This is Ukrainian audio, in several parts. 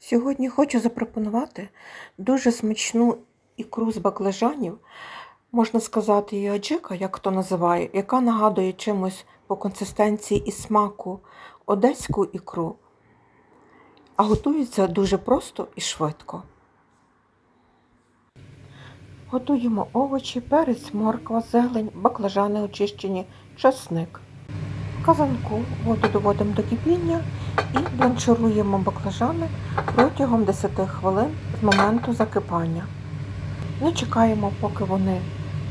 Сьогодні хочу запропонувати дуже смачну ікру з баклажанів, можна сказати, її аджика, як хто називає, яка нагадує чимось по консистенції і смаку одеську ікру, а готується дуже просто і швидко. Готуємо овочі, перець, морква, зелень, баклажани очищені, часник. Казанку воду доводимо до кипіння і бланшируємо баклажани протягом 10 хвилин з моменту закипання. Не чекаємо, поки вони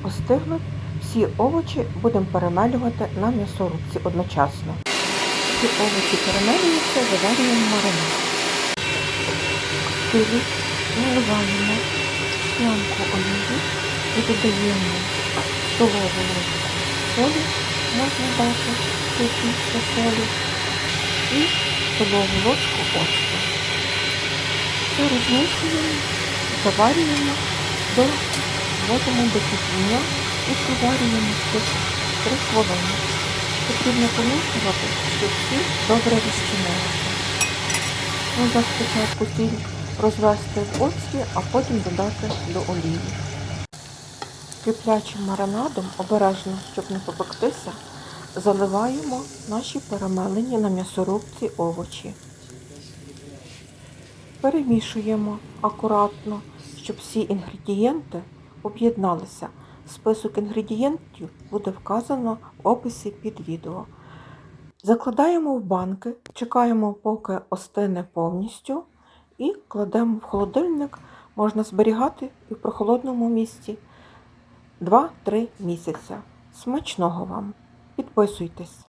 остигнуть. Всі овочі будемо перемелювати на м'ясорубці одночасно. Всі овочі перемелюються, заварюємо маринад. Киви наливаємо склянку олії і додаємо столову ложку солі, можна дати більше солі і столову ложку оцту. Все розмішуємо, заварюємо до до кипіння і проварюємо ще 3 хвилини. Потрібно помішувати, щоб всі добре розчинилися. Можна спочатку сіль розвести в оцті, а потім додати до олії. Киплячим маринадом, обережно, щоб не попектися, заливаємо наші перемелені на м'ясорубці овочі. Перемішуємо акуратно, щоб всі інгредієнти об'єдналися. Список інгредієнтів буде вказано в описі під відео. Закладаємо в банки, чекаємо, поки остине повністю, і кладемо в холодильник. Можна зберігати і в прохолодному місці 2-3 місяця. Смачного вам! Підписуйтесь!